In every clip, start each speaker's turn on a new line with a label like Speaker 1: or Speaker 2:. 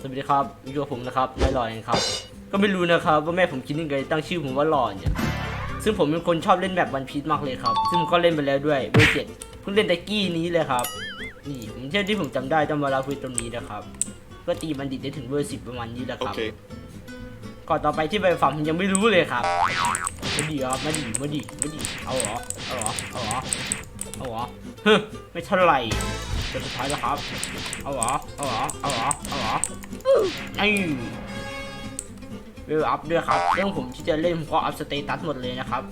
Speaker 1: สวัสดีครับอยู่กับผมนะครับนายหลอยครับ ก็ไม่รู้นะครับว่าแม่ผมคิดยังไงตั้งชื่อผมว่าหลอนเนี่ย ซึ่งผมเป็นคนชอบเล่นแบบวันพีชมากเลยครับ ซึ่งผมก็เล่นไปแล้วด้วยเบอร์เจ็ดเพิ่งเล่นตะกี้นี้เลยครับ นี่ผมเชื่อที่ผมจำได้ต้องมาลาคุยตรงนี้นะครับ ก็ตีบัณฑิตได้ถึงเบอร์สิบประมาณนี้แหละครับ
Speaker 2: Okay.
Speaker 1: ก่อนต่อไปที่ไปฝังผมยังไม่รู้เลยครับมาดีครับมาดีมาดีมาดีเอาเหรอเอาเหรอเอาเหรอเอาเหรอฮึไม่เท่าไหร่ เดี๋ยวสุดท้ายแล้วครับ เอาเหรอ เอาเหรอ เอาเหรอ เอาเหรอนี่เวลอัพด้วยครับเรื่องผมที่จะเล่นผมก็อัพสเตตัสหมดเลยนะครับ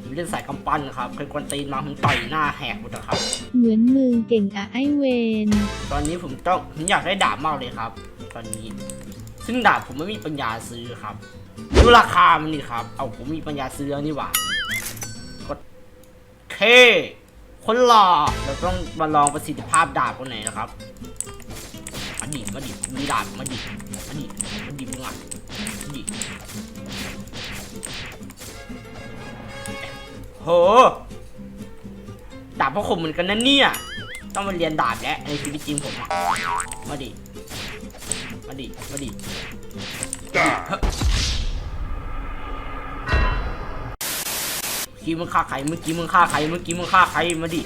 Speaker 1: ผมเล่นสายกำปั้นครับใครกวนตีนมาผมต่อยหน้าแหกหมดนะครับ
Speaker 3: เหมือนมือเก่งอะไอเวน
Speaker 1: ตอนนี้ผมต้องผมอยากได้ดาบมากเลยครับ ตอนนี้ ซึ่งดาบผมไม่มีปัญญาซื้อครับดูราคามันนี่ครับ เอาผมมีปัญญาซื้อแล้วนี่หว่าก็เค คนหล่อเราต้องมาลองประสิทธิภาพดาบคนไหนนะครับมาดิมาดิมีดาบมาดิมาดิมาดิมึงอะมาดิโหดาบพ่อคมเหมือนกันนะเนี่ยต้องมาเรียนดาบแล้วในชีวิตจริงผมอะมาดิมาดิมาดิ กี้มึงฆ่าใครเมื่อกี้มึงฆ่าใครเมื่อกี้มึงฆ่าใครมาดิ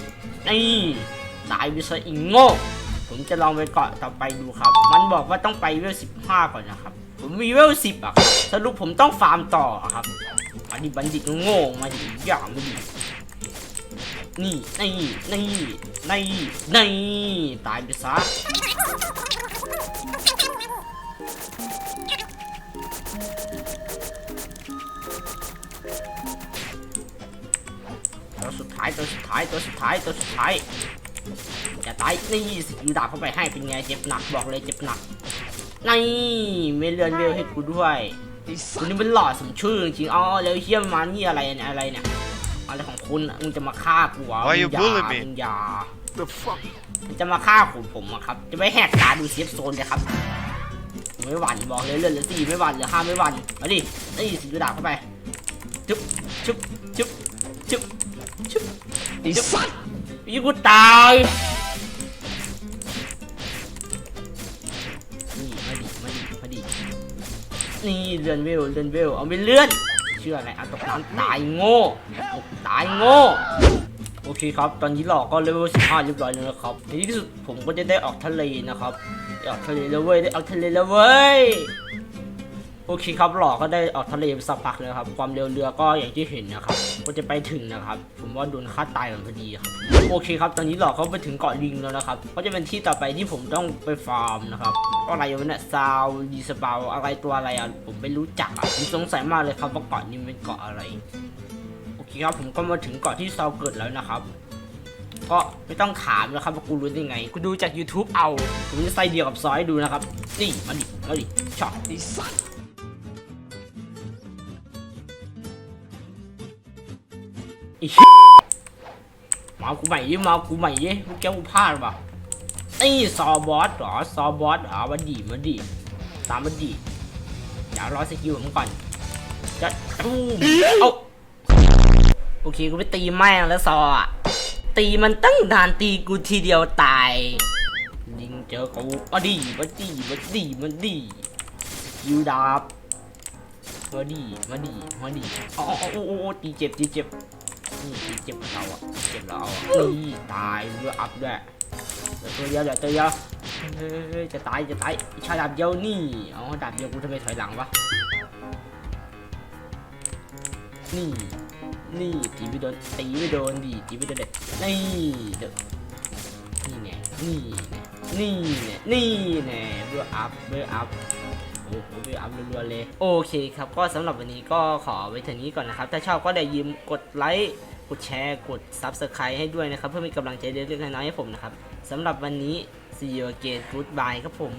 Speaker 1: นี่ตายไปซะอีกโง่ผมจะลองไปเกาะต่อไปดูครับ มันบอกว่าต้องไปเวลสิบห้าก่อนนะครับ ผมมีเวลสิบอะครับสรุปผมต้องฟาร์มต่อครับมาดิบัณฑิตโง่มาดิอย่ามาดินี่นี่นี่นี่นี่ตายไปซะ สุดท้ายตัวสุดท้ายตัวสุดท้ายตัวสุดท้ายจะตายนี่สกิลดาบเข้าไปให้เป็นไงเจ็บหนักบอกเลยเจ็บหนักนี่ไม่เลือนเวลให้กูด้วยคุณนี่เป็นหล่อสมชื่อจริงๆอ๋อแล้วเฮียมานี่อะไรเนี่ยอะไรเนี่ยอะไรของคุณอะมึงจะมาฆ่ากูเหรอ
Speaker 2: Why you
Speaker 1: มึง
Speaker 2: bully
Speaker 1: อย่า
Speaker 2: me?
Speaker 1: มึงอย่า
Speaker 2: The fuck?
Speaker 1: มันจะมาฆ่าผมผมอะครับ จะไม่แหกตาดูเซฟโซนเลยครับผมไม่หวั่นบอกเลยเลือดเหลือสี่ไม่หวั่นเหลือห้าไม่หวั่นมาดินี่สกิลดาบเข้าไปจุ๊บจุ๊บจุ๊บจุ๊บจุ๊บ
Speaker 2: ไอ้สัตว์
Speaker 1: ยี่กูตายนี่มาดิมาดิมาดินี่เลื่อนเวลเลื่อนเวลเอาไปเลื่อน เชื่ออะไรอะตกน้ำตายโง่ตายโง่โอเคครับ ตอนนี้หลอกก็เลเวล15เรียบร้อยแล้วนะครับในที่สุดผมก็จะได้ออกทะเลนะครับออกทะเลแล้วเว้ยได้ออกทะเลแล้วเว้ย โอเคครับหลอกก็ได้ออกทะเลไปสักพักแล้วครับ ความเร็วเรือก็อย่างที่เห็นนะครับก็จะไปถึงนะครับ ผมว่าโดนฆ่าตายกันพอดีครับ โอเคครับ ตอนนี้หลอกเขาไปถึงเกาะลิงแล้วนะครับ ก็จะเป็นที่ต่อไปที่ผมต้องไปฟาร์มนะครับอะไรวะเนี่ยซาวดีสปาวอะไรตัวอะไรอะ ผมไม่รู้จักอะผมสงสัยมากเลยครับว่าเกาะนี้เป็นเกาะอะไร โอเคครับ ผมก็มาถึงเกาะที่ซาวเกิดแล้วนะครับก็ไม่ต้องถามนะครับว่ากูรู้ได้ไง กูดูจาก YouTube เอา ผมจะใส่เดียวกับซอยดูนะครับ นี่ มาดิ มาดิช็อต
Speaker 2: ไอ้สัตว์
Speaker 1: มากูใหม่ยี่มากูใหม่ยี่เมื่อกี้กูพลาดป่ะไอ้ซอบอสเหรอซอบอสหรอมาดีมาดีตามมาดีอย่ารอสกิลผมก่อนจะตูมเอาโอเคกูไปตีแม่งแล้วซออะตีมันตั้งนานตีกูทีเดียวตายยิงเจอกูมาดีมาดีมาดีมาดียิวดาบมาดีมาดีมาดีอ๋อโอ้โอ้ตีเจ็บตีเจ็บ นี่เจ็บเราอะเจ็บเราอะนี่ตายเรืออัพด้วยเดี๋ยวตัวเดียวเดี๋ยวตัวเดียวเฮ้ยจะตายจะตายชาดาบเดียวนี่เอาดาบเดียวกูทำไมถอยหลังวะนี่นี่ตีไม่โดนตีไม่โดนดิตีไม่โดนเด็ดนี่เด็ดนี่ไงนี่ไงนี่ไงนี่ไงเรืออัพเรืออัพ โอ้โหไปอัพรัวๆเลย โอเคครับก็สำหรับวันนี้ก็ขอไว้เท่านี้ก่อนนะครับ ถ้าชอบก็ได้ยิมกดไลค์กดแชร์กด Subscribe ให้ด้วยนะครับ เพื่อเป็นกำลังใจเล็กๆน้อยๆให้ผมนะครับสำหรับวันนี้ see you again goodbye ครับผม